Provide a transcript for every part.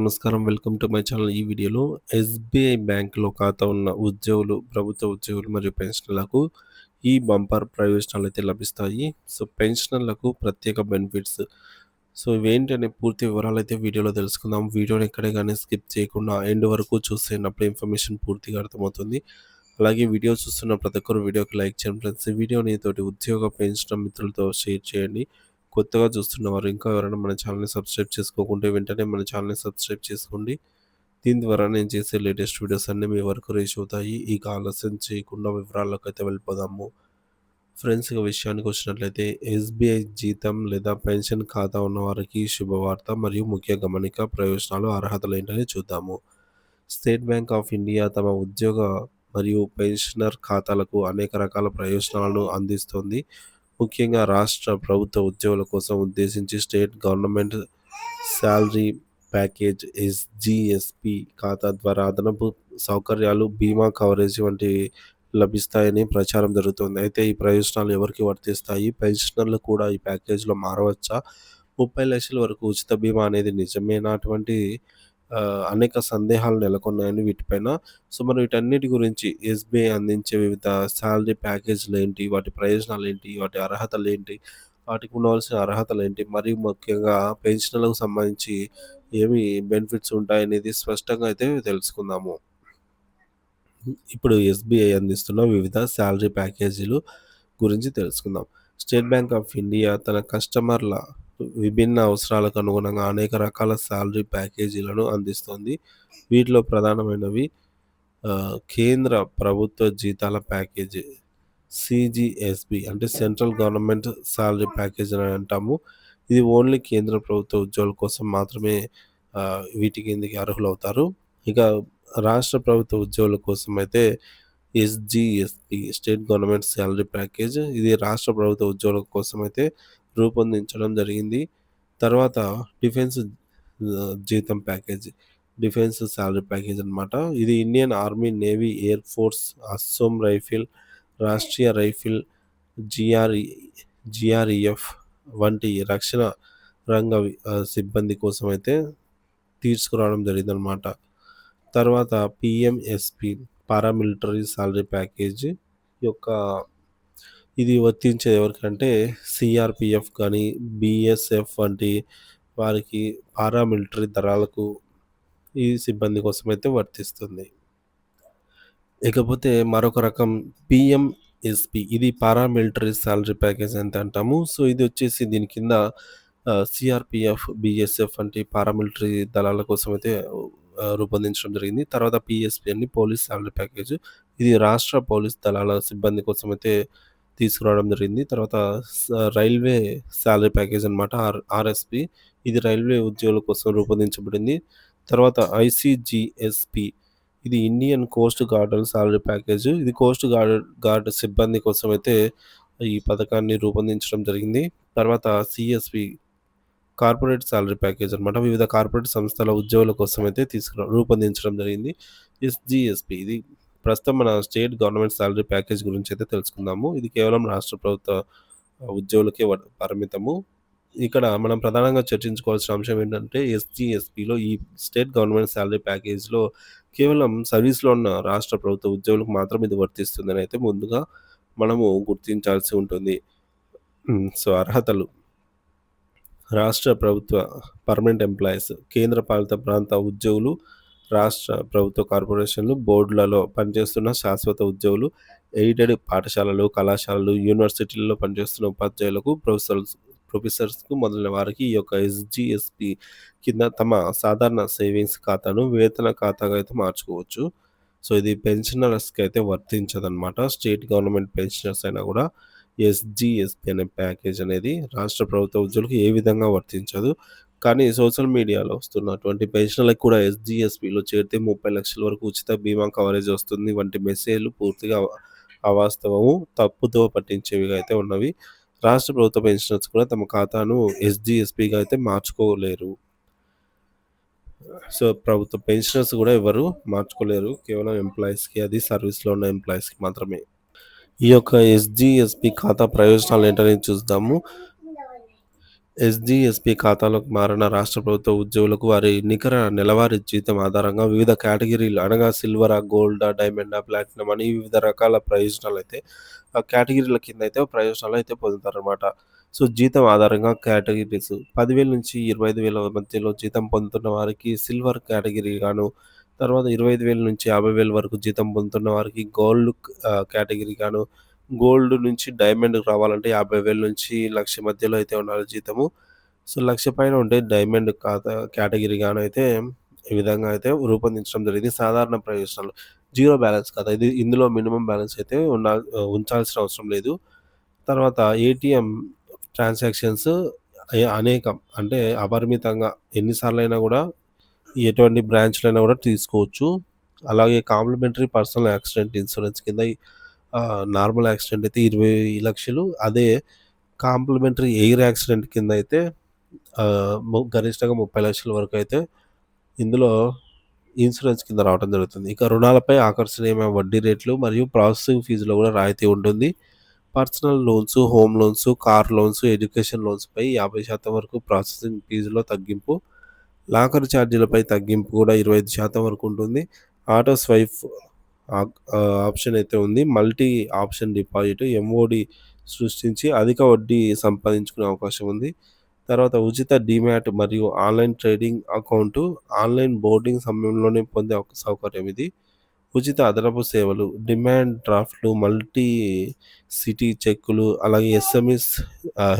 నమస్కారం. Welcome to my channel. ఈ వీడియోలో ఎస్బీఐ బ్యాంకులో ఖాతా ఉన్న ఉద్యోగులు ప్రభుత్వ ఉద్యోగులు మరియు పెన్షనర్లకు ఈ బంపర్ ప్రయోజనాలు అయితే లభిస్తాయి. సో పెన్షనర్లకు ప్రత్యేక బెనిఫిట్స్. సో ఇవేంటనే పూర్తి వివరాలు అయితే వీడియోలో తెలుసుకుందాం. వీడియోని ఎక్కడే కానీ స్కిప్ చేయకుండా ఎండ్ వరకు చూసేటప్పుడు ఇన్ఫర్మేషన్ పూర్తిగా అర్థమవుతుంది. అలాగే వీడియో చూస్తున్న ప్రతి ఒక్కరు వీడియోకి లైక్ చేయండి ఫ్రెండ్స్. వీడియోని తోటి ఉద్యోగ పెన్షన్ మిత్రులతో షేర్ చేయండి. కొత్తగా చూస్తున్నవారు ఇంకా ఎవరైనా మన ఛానల్ని సబ్స్క్రైబ్ చేసుకోకుంటే వెంటనే మన ఛానల్ని సబ్స్క్రైబ్ చేసుకోండి. దీని ద్వారా నేను చేసే లేటెస్ట్ వీడియోస్ అన్నీ మీ వరకు రీచ్ అవుతాయి. ఇక ఆలస్యం చేయకుండా వివరాల్లోకి అయితే వెళ్ళిపోదాము. ఫ్రెండ్స్ ఇక విషయానికి వచ్చినట్లయితే ఎస్బీఐ జీతం లేదా పెన్షన్ ఖాతా ఉన్నవారికి శుభవార్త మరియు ముఖ్య గమనిక ప్రయోజనాలు అర్హతలు ఏంటని చూద్దాము. స్టేట్ బ్యాంక్ ఆఫ్ ఇండియా తమ ఉద్యోగ మరియు పెన్షనర్ ఖాతాలకు అనేక రకాల ప్రయోజనాలను అందిస్తుంది. ముఖ్యంగా రాష్ట్ర ప్రభుత్వ ఉద్యోగుల కోసం ఉద్దేశించి state government salary package SGSP ఖాతా ద్వారా అదనపు సౌకర్యాలు బీమా కవరేజ్ వంటి లభిస్తాయని ప్రచారం జరుగుతుంది. అయితే ఈ ప్రయోజనాలు ఎవరికి వర్తిస్తాయి? పెన్షనర్లు కూడా ఈ ప్యాకేజ్లో మారవచ్చా? ముప్పై లక్షల వరకు ఉచిత బీమా అనేది నిజమేనా? అటువంటి అనేక సందేహాలు నెలకొన్నాయని వీటిపైన. సో మనం వీటన్నిటి గురించి ఎస్బీఐ అందించే వివిధ శాలరీ ప్యాకేజీలు ఏంటి? వాటి ప్రయోజనాలు ఏంటి? వాటి అర్హతలు ఏంటి? వాటికి ఉండవలసిన అర్హతలు ఏంటి? మరియు ముఖ్యంగా పెన్షన్లకు సంబంధించి ఏమి బెనిఫిట్స్ ఉంటాయనేది స్పష్టంగా అయితే తెలుసుకుందాము. ఇప్పుడు ఎస్బీఐ అందిస్తున్న వివిధ శాలరీ ప్యాకేజీలు గురించి తెలుసుకుందాం. స్టేట్ బ్యాంక్ ఆఫ్ ఇండియా తన కస్టమర్ల విభిన్న అవసరాలకు అనుగుణంగా అనేక రకాల శాలరీ ప్యాకేజీలను అందిస్తుంది. వీటిలో ప్రధానమైనవి కేంద్ర ప్రభుత్వ జీతాల ప్యాకేజీ సిజిఎస్బి అంటే సెంట్రల్ గవర్నమెంట్ శాలరీ ప్యాకేజ్ అని అంటాము. ఇది ఓన్లీ కేంద్ర ప్రభుత్వ ఉద్యోగుల కోసం మాత్రమే వీటి కిందకి అర్హులవుతారు. ఇక రాష్ట్ర ప్రభుత్వ ఉద్యోగుల కోసం అయితే SGSP state government salary package ఇది రాష్ట్ర ప్రభుత్వ ఉద్యోగుల కోసం అయితే రూపొందించడం జరిగింది. తర్వాత డిఫెన్స్ జీతం ప్యాకేజ్ డిఫెన్స్ శాలరీ ప్యాకేజ్ అనమాట ఇది Indian army navy air force Assam rifle Rashtriya rifle GRE GREF వంటి రక్షణ రంగ సిబ్బంది కోసం అయితే తీసుకురావడం జరిగిందనమాట తర్వాత పిఎంఎస్పి పారామిలిటరీ శాలరీ ప్యాకేజ్ యొక్క ఇది వర్తించేది ఎవరికంటే సిఆర్పిఎఫ్ కానీ బిఎస్ఎఫ్ వంటి వారికి పారామిలిటరీ దళాలకు ఈ సిబ్బంది కోసం అయితే వర్తిస్తుంది. ఇకపోతే మరొక రకం పిఎంఎస్పి ఇది పారామిలిటరీ శాలరీ ప్యాకేజ్ ఎంత అంటాము. సో ఇది వచ్చేసి దీని కింద సిఆర్పిఎఫ్ బిఎస్ఎఫ్ వంటి పారామిలిటరీ దళాల కోసం అయితే రూపొందించడం జరిగింది. తర్వాత పిఎస్పి అని పోలీస్ శాలరీ ప్యాకేజ్ ఇది రాష్ట్ర పోలీస్ దళాల సిబ్బంది కోసం అయితే తీసుకురావడం జరిగింది. తర్వాత రైల్వే శాలరీ ప్యాకేజ్ అనమాట ఆర్ ఆర్ఎస్పి. ఇది రైల్వే ఉద్యోగుల కోసం రూపొందించబడింది. తర్వాత ఐసీజీఎస్పి ఇది Indian coast guard salary package. ఇది కోస్ట్ గార్డ్ గార్డ్ సిబ్బంది కోసం అయితే ఈ పథకాన్ని రూపొందించడం జరిగింది. తర్వాత సిఎస్పి కార్పొరేట్ శాలరీ ప్యాకేజ్ అనమాట వివిధ కార్పొరేట్ సంస్థల ఉద్యోగుల కోసం అయితే తీసుకురా రూపొందించడం జరిగింది. ఎస్జిఎస్పి ఇది ప్రస్తుతం మన స్టేట్ గవర్నమెంట్ శాలరీ ప్యాకేజ్ గురించి అయితే తెలుసుకుందాము. ఇది కేవలం రాష్ట్ర ప్రభుత్వ ఉద్యోగులకే పరిమితము. ఇక్కడ మనం ప్రధానంగా చర్చించుకోవాల్సిన అంశం ఏంటంటే ఎస్జిఎస్పిలో ఈ స్టేట్ గవర్నమెంట్ శాలరీ ప్యాకేజ్లో కేవలం సర్వీస్లో ఉన్న రాష్ట్ర ప్రభుత్వ ఉద్యోగులకు మాత్రం ఇది వర్తిస్తుందని అయితే ముందుగా మనము గుర్తించాల్సి ఉంటుంది. సో అర్హతలు. రాష్ట్ర ప్రభుత్వ పర్మనెంట్ ఎంప్లాయీస్ కేంద్ర పాలిత ప్రాంత ఉద్యోగులు రాష్ట్ర ప్రభుత్వ కార్పొరేషన్లు బోర్డులలో పనిచేస్తున్న శాశ్వత ఉద్యోగులు ఎయిడెడ్ పాఠశాలలు కళాశాలలు యూనివర్సిటీలలో పనిచేస్తున్న ఉపాధ్యాయులకు ప్రొఫెసర్స్ ప్రొఫెసర్స్కు మొదలైన వారికి ఈ యొక్క ఎస్జిఎస్పి కింద తమ సాధారణ సేవింగ్స్ ఖాతాను వేతన ఖాతాగా అయితే మార్చుకోవచ్చు. సో ఇది పెన్షనర్స్కి అయితే వర్తించదనమాట స్టేట్ గవర్నమెంట్ పెన్షనర్స్ అయినా కూడా ఎస్జిఎస్పి అనే ప్యాకేజ్ అనేది రాష్ట్ర ప్రభుత్వ ఉద్యోగులకు ఏ విధంగా వర్తించదు. కానీ సోషల్ మీడియాలో వస్తున్నటువంటి పెన్షన్లకు కూడా ఎస్జిఎస్పిలో చేరితే ముప్పై లక్షల వరకు ఉచిత బీమా కవరేజ్ వస్తుంది. వంటి మెసేజ్లు పూర్తిగా అవాస్తవము తప్పుతో పట్టించేవిగా అయితే ఉన్నవి. రాష్ట్ర ప్రభుత్వ పెన్షనర్స్ కూడా తమ ఖాతాను ఎస్జిఎస్పిగా అయితే మార్చుకోలేరు. సో ప్రభుత్వ పెన్షనర్స్ కూడా ఎవరు మార్చుకోలేరు. కేవలం ఎంప్లాయీస్కి అది సర్వీస్లో ఉన్న ఎంప్లాయీస్కి మాత్రమే. ఈ యొక్క ఎస్జిఎస్పి ఖాతా ప్రయోజనాలు ఏంటనేది చూద్దాము. ఎస్జీఎస్పీ ఖాతాలోకి మారిన రాష్ట్ర ప్రభుత్వ ఉద్యోగులకు వారి నికర నెలవారీ జీతం ఆధారంగా వివిధ కేటగిరీలు అనగా సిల్వరా గోల్డా డైమండా ప్లాటినం అని వివిధ రకాల ప్రయోజనాలు అయితే ఆ కేటగిరీల కింద అయితే ప్రయోజనాలు అయితే పొందుతారనమాట సో జీతం ఆధారంగా కేటగిరీస్ పదివేల నుంచి ఇరవై ఐదు వేల మధ్యలో జీతం పొందుతున్న వారికి సిల్వర్ కేటగిరీ గాను తర్వాత ఇరవై ఐదు వేల నుంచి యాభై వేల వరకు జీతం పొందుతున్న వారికి గోల్డ్ కేటగిరీ గాను గోల్డ్ నుంచి డైమండ్ రావాలంటే యాభై వేల నుంచి లక్ష మధ్యలో అయితే ఉండాలి జీతము. సో లక్ష పైన ఉంటే డైమండ్ ఖాతా కేటగిరీ కానీ అయితే ఈ విధంగా అయితే రూపొందించడం జరిగింది. సాధారణ ప్రయోజనాలు. జీరో బ్యాలెన్స్ ఖాతా ఇది ఇందులో మినిమం బ్యాలెన్స్ అయితే ఉండా ఉంచాల్సిన అవసరం లేదు. తర్వాత ఏటీఎం ట్రాన్సాక్షన్స్ అనేకం. అంటే అపరిమితంగా ఎన్నిసార్లు అయినా కూడా ఎటువంటి బ్రాంచ్లైనా కూడా తీసుకోవచ్చు. అలాగే కాంప్లిమెంటరీ పర్సనల్ యాక్సిడెంట్ ఇన్సూరెన్స్ కింద నార్మల్ యాక్సిడెంట్ అయితే ఇరవై లక్షలు. అదే కాంప్లిమెంటరీ ఎయిర్ యాక్సిడెంట్ కింద అయితే గరిష్టంగా ముప్పై లక్షల వరకు అయితే ఇందులో ఇన్సూరెన్స్ కింద రావడం జరుగుతుంది. ఇక రుణాలపై ఆకర్షణీయమైన వడ్డీ రేట్లు మరియు ప్రాసెసింగ్ ఫీజులో కూడా రాయితీ ఉంటుంది. Personal loans home loans car loans education లోన్స్పై యాభై శాతం వరకు ప్రాసెసింగ్ ఫీజులో తగ్గింపు లాకర్ ఛార్జీలపై తగ్గింపు కూడా ఇరవై ఐదు శాతం వరకు ఉంటుంది. ఆటో స్వైప్ ఆప్షన్ అయితే ఉంది. మల్టీ ఆప్షన్ డిపాజిట్ ఎంఓడి సృష్టించి అధిక వడ్డీ సంపాదించుకునే అవకాశం ఉంది. తర్వాత ఉచిత డిమ్యాట్ మరియు online trading account online boarding సమయంలోనే పొందే ఒక సౌకర్యం ఇది. ఉచిత అదనపు సేవలు డిమాండ్ డ్రాఫ్ట్లు మల్టీ సిటీ చెక్కులు అలాగే ఎస్ఎంఎస్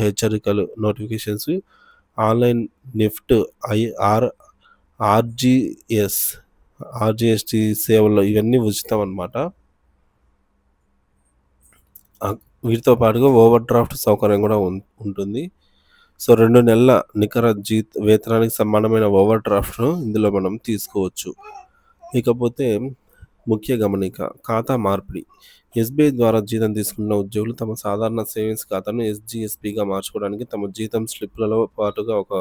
హెచ్చరికలు notifications online NEFT I R RGS RGST సేవలు ఇవన్నీ ఉచితం అనమాట వీటితో పాటుగా ఓవర్ డ్రాఫ్ట్ సౌకర్యం కూడా ఉంటుంది. సో రెండు నెలల నికర జీత వేతనానికి సమానమైన ఓవర్ డ్రాఫ్ట్ను ఇందులో మనం తీసుకోవచ్చు. ఇకపోతే ముఖ్య గమనిక ఖాతా మార్పిడి. ఎస్బీఐ ద్వారా జీతం తీసుకున్న ఉద్యోగులు తమ సాధారణ సేవింగ్స్ ఖాతాను ఎస్జిఎస్పిగా మార్చుకోవడానికి తమ జీతం స్లిప్లలో పాటుగా ఒక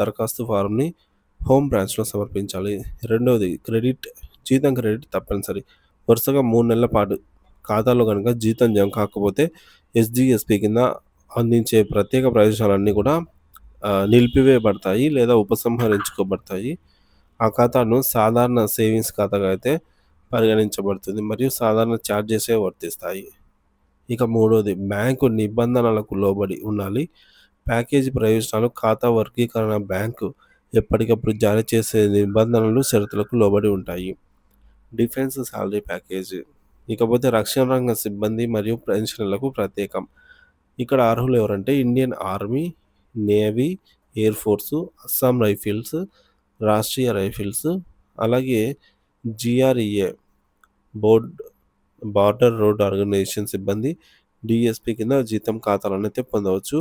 దరఖాస్తు ఫారంని హోమ్ బ్రాంచ్లో సమర్పించాలి. రెండవది క్రెడిట్ జీతం క్రెడిట్ తప్పనిసరి. వరుసగా మూడు నెలల పాటు ఖాతాలో కనుక జీతం జమ కాకపోతే ఎస్జిఎస్పి కింద అందించే ప్రత్యేక ప్రయోజనాలన్నీ కూడా నిలిపివేయబడతాయి లేదా ఉపసంహరించుకోబడతాయి. ఆ ఖాతాను సాధారణ సేవింగ్స్ ఖాతాగా అయితే పరిగణించబడుతుంది మరియు సాధారణ ఛార్జెసే వర్తిస్తాయి. ఇక మూడోది బ్యాంకు నిబంధనలకు లోబడి ఉండాలి. ప్యాకేజీ ప్రయోజనాలు ఖాతా వర్గీకరణ బ్యాంకు ఎప్పటికప్పుడు జారీ చేసే నిబంధనలు షరతులకు లోబడి ఉంటాయి. Defence salary package. ఇకపోతే రక్షణ రంగ సిబ్బంది మరియు పెన్షన్లకు ప్రత్యేకం. ఇక్కడ అర్హులు ఎవరంటే Indian army navy air force Assam rifles Rashtriya rifles అలాగే GREA board border road organisation సిబ్బంది డిఎస్పి కింద జీతం ఖాతాలను అయితే పొందవచ్చు.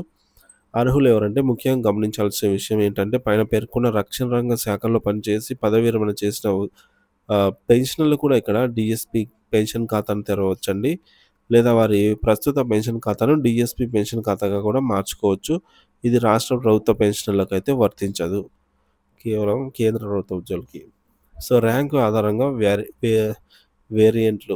అర్హులు ఎవరంటే ముఖ్యంగా గమనించాల్సిన విషయం ఏంటంటే పైన పేర్కొన్న రక్షణ రంగ శాఖల్లో పనిచేసి పదవి విరమణ చేసిన పెన్షన్లు కూడా ఇక్కడ డిఎస్పి పెన్షన్ ఖాతాను తెరవచ్చండి. లేదా వారి ప్రస్తుత పెన్షన్ ఖాతాను డిఎస్పి పెన్షన్ ఖాతాగా కూడా మార్చుకోవచ్చు. ఇది రాష్ట్ర ప్రభుత్వ పెన్షన్లకు అయితే వర్తించదు. కేవలం కేంద్ర ప్రభుత్వ ఉద్యోగులకి. సో ర్యాంకు ఆధారంగా వేరి వేరియంట్లు.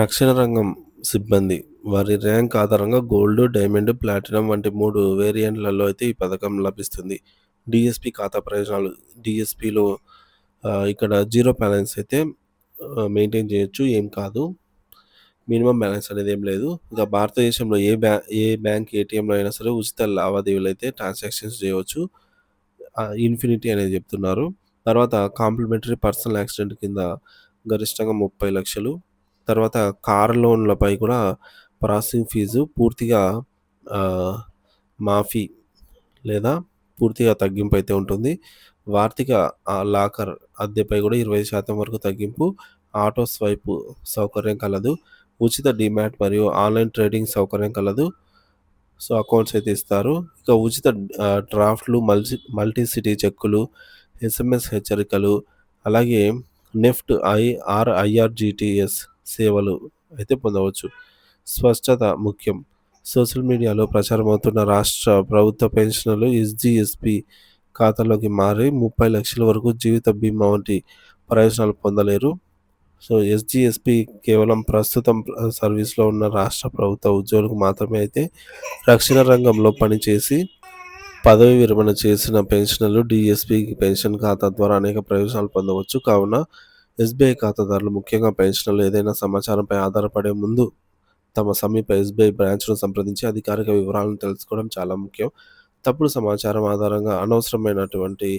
రక్షణ రంగం సిబ్బంది. వారి ర్యాంక్ ఆధారంగా గోల్డ్ డైమండ్ ప్లాటినం వంటి మూడు వేరియంట్లలో అయితే ఈ పథకం లభిస్తుంది. డిఎస్పి ఖాతా ప్రయోజనాలు డిఎస్పిలో ఇక్కడ జీరో బ్యాలెన్స్ అయితే మెయింటైన్ చేయొచ్చు ఏం కాదు. మినిమం బ్యాలెన్స్ అనేది ఏం లేదు. ఇంకా భారతదేశంలో ఏ బ్యా ఏ బ్యాంక్ ఏటీఎంలో అయినా సరే ఉచిత లావాదేవీలు అయితే ట్రాన్సాక్షన్స్ చేయవచ్చు. ఇన్ఫినిటీ అనేది చెప్తున్నారు. తర్వాత కాంప్లిమెంటరీ పర్సనల్ యాక్సిడెంట్ కింద గరిష్టంగా ముప్పై లక్షలు. తర్వాత కార్ లోన్లపై కూడా ప్రాసెసింగ్ ఫీజు పూర్తిగా మాఫీ లేదా పూర్తిగా తగ్గింపు అయితే ఉంటుంది. వార్షిక లాకర్ అద్దెపై కూడా ఇరవై శాతం వరకు తగ్గింపు ఆటో స్వైప్ సౌకర్యం కలదు ఉచిత డిమాట్ మరియు ఆన్లైన్ ట్రేడింగ్ సౌకర్యం కలదు. సో అకౌంట్స్ అయితే ఇస్తారు. ఇక ఉచిత డ్రాఫ్ట్లు మల్టీ మల్టీ సిటీ చెక్కులు ఎస్ఎంఎస్ హెచ్చరికలు అలాగే నెఫ్ట్ ఐఆర్ఐఆర్జిటిఎస్ సేవలు అయితే పొందవచ్చు. స్పష్టత ముఖ్యం సోషల్ మీడియాలో ప్రచారమవుతున్న రాష్ట్ర ప్రభుత్వ పెన్షన్లు ఎస్జిఎస్పి ఖాతాలోకి మారి ముప్పై లక్షల వరకు జీవిత బీమా వంటి ప్రయోజనాలు పొందలేరు సో ఎస్జిఎస్పి కేవలం ప్రస్తుతం సర్వీస్లో ఉన్న రాష్ట్ర ప్రభుత్వ ఉద్యోగులకు మాత్రమే అయితే రక్షణ రంగంలో పనిచేసి పదవి విరమణ చేసిన పెన్షనర్లు డిఎస్పి పెన్షన్ ఖాతా ద్వారా అనేక ప్రయోజనాలు పొందవచ్చు. కావున ఎస్‌బీఐ ఖాతాదారులు ముఖ్యంగా పెన్షనర్లు ఏదైనా సమాచారంపై ఆధారపడే ముందు తమ సమీప ఎస్‌బీఐ బ్రాంచ్‌ను సంప్రదించి అధికారిక వివరాలను తెలుసుకోవడం చాలా ముఖ్యం. తప్పుడు సమాచారం ఆధారంగా అనవసరమైనటువంటి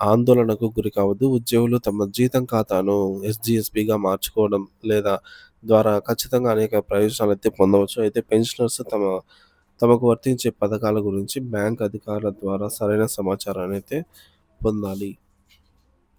ఆందోళనకు గురికావద్దు. ఉద్యోగులు తమ జీతం ఖాతాను ఎస్జిఎస్పిగా మార్చుకోవడం లేదా ద్వారా ఖచ్చితంగా అనేక ప్రయోజనాలు అయితే పొందవచ్చు. అయితే పెన్షనర్స్ తమ తమకు వర్తించే పథకాల గురించి బ్యాంక్ అధికారుల ద్వారా సరైన సమాచారాన్ని అయితే పొందాలి.